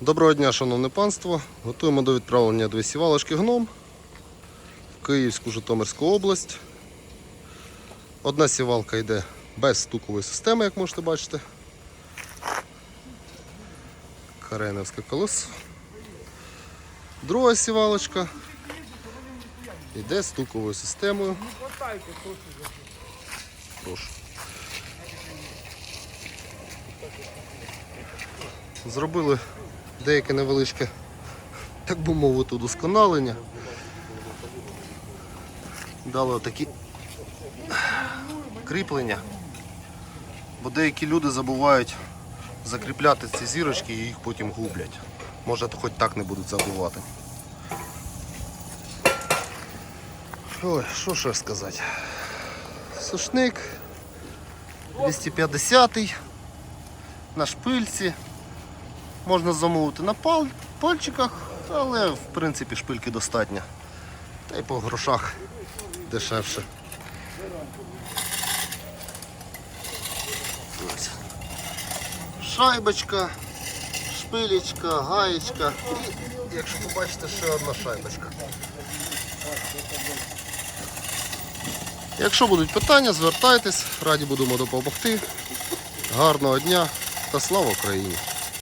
Доброго дня, шановне панство. Готуємо до відправлення дві сівалочки гном в Київську Житомирську область. Одна сівалка йде без стукової системи, як можете бачити. Каренівське колесо. Друга сівалочка йде стуковою системою. Прошу. Зробили деяке невеличке, так би мовити, удосконалення. Дали такі кріплення, бо деякі люди забувають закріпляти ці зірочки і їх потім гублять. Може хоч так не будуть забувати. Ой, що ще сказати. Сушник 250 на шпильці. Можна замовити на пал, пальчиках, але в принципі шпильки достатньо. Та й по грошах дешевше. Шайбочка, шпилечка, гаєчка і, якщо побачите, ще одна шайбочка. Якщо будуть питання, звертайтесь, раді будемо допомогти. Гарного дня та слава Україні!